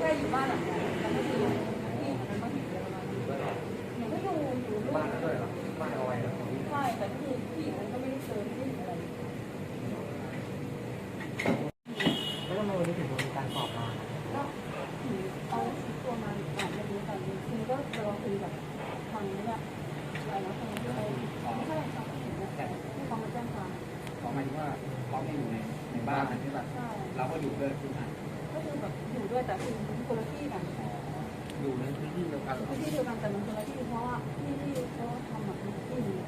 ค่อยู่บ้านหลังนั้นแต่ไม่อยู่ที่มันต้องอยู่ประมาณนี้หนูก็อยู่อยู่ลูกบ้านนั้นด้วยเหรอบ้านเอาไว้เหรอใช่แต่คือผู้หญิงมันก็ไม่ได้เจอไม่ได้เห็นอะไรแล้วทำไมวันนี้ถึงมีการสอบมาก็ถึงเอาตัวมาอ่านไม่รู้แต่คือก็รอคุยกับทางนี้เนี่ยอะไรนะทางนี้ไม่ใช่ทางผู้หญิงนะที่เขามาแจ้งความเขาหมายถึงว่าเขาไม่อยู่ในในบ้านนั้นใช่ป่ะเราก็อยู่ด้วยทุกท่าน อยู่ด้วยแต่คือคนละที่กันอยู่ในพื้นที่เดียวกันเหรอที่เดียวกันแต่มันคนละที่เพราะว่าที่ที่เขาทำแบบที่หนึ่ง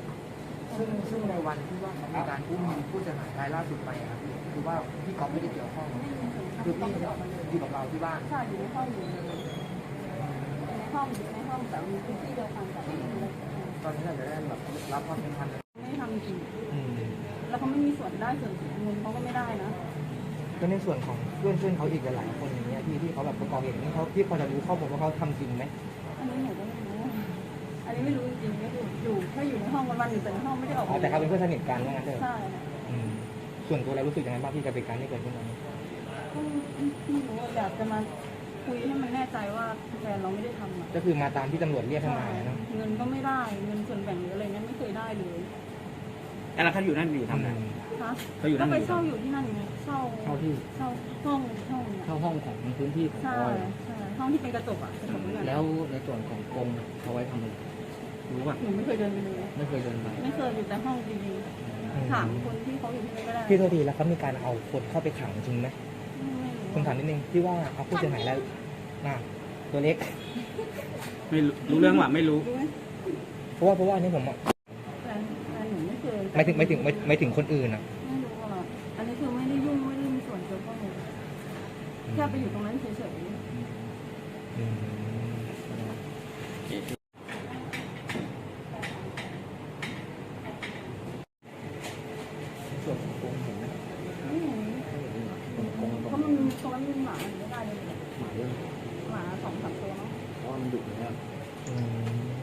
ซึ่งซึ่งในวันที่ว่าเขามีการอุ้มผู้เสียหายรายล่าสุดไปอะครับพี่คือว่าพี่ก๊อฟไม่ได้เกี่ยวข้อง ไม่มีส่วนคือพี่ออกมาเลยอยู่กับเราที่บ้านใช่อยู่ในห้องอยู่ในห้องอยู่ในห้องแต่มีพื้นที่เดียวกันแต่ไม่มีอะไรตอนนี้เราจะได้แบบรับความเป็นธรรมไม่ทำจริงแล้วเขาไม่มีส่วนได้ส่วนเสียเงินเขาก็ไม่ได้นะ ก็ในส่วนของเพื่อนเพื่อนเขาอีกหลายๆคนเงี้ย ที่ที่เขาแบบประกอบเหตุนี้เขาพี่พอจะรู้ข้อมูลว่าเขาทำจริงไหมอันนี้หนูก็ไม่รู้ อันนี้ไม่รู้จริงๆก็คืออยู่แค่อยู่ในห้องวันๆอยู่แต่ในห้องไม่ได้ออกอ๋อแต่เขาเป็นเพื่อนสนิทกันว่างั้นเถอะใช่อืมส่วนตัวเรารู้สึกยังไงบ้างที่กับเหตุการณ์ที่เกิดขึ้นตอนนี้ก็ไม่รู้อยากจะมาคุยให้มันแน่ใจว่าแฟนเราไม่ได้ทำอะก็คือมาตามที่ตำรวจเรียกให้ใช่มาเนาะเงินก็ไม่ได้เงินส่วนแบ่งหรืออะไรเงี้ยไม่เคยได้เลยแล้วเขาอยู่นั่นอยู่ทำไง คะเขาอยู่นั่ก็นไปอยู่เช่าอยู่ที่นั่นไงเช่าเช่าที่เช่าห้องห้องเนี่ยเช่าห้องของพื้นที่ของใช่ออยใช่ห้องที่เป็นกระจกอะกระจกเนี่ยแล้วในส่วนของกรมเขาไว้ทำอะไรรู้ป่ะหนูไม่เคยเดินไปเลยไม่เคยเดินไปไม่เคยอยู่แต่ห้องจริงๆถามคนที่เขาอยู่ที่นี่ก็ได้พี่โทษทีแล้วเขามีการเอาคนเข้าไปขังจริงไหมไม่รู้ผมถามนิดนึงที่ว่าเอาผู้เสียหายแล้วน่ะตัวเล็กไม่รู้รู้เรื่องว่าไม่รู้รู้ไหมเพราะว่าเพราะว่าอันนี้ผมอะ แฟนแฟนหนู ไม่เคยไม่ถึงไม่ถึงไม่ไม่ถึงคนอื่นอะ ไม่รู้อะอันนี้คือไม่ได้ยุ่งไม่ได้มีส่วนเกี่ยวข้องเลยแค่ไปอยู่ตรงนั้นเฉยอืมส่วนของกรงเห็นไหมๆไม่เห็นตรงกรงเพราะมันตรงนั้นมีหมาอยู่ไม่ได้เลยหมาเรื่องหมาสองสามตัวเนาะเพราะว่ามันดุอยู่แล้วอืม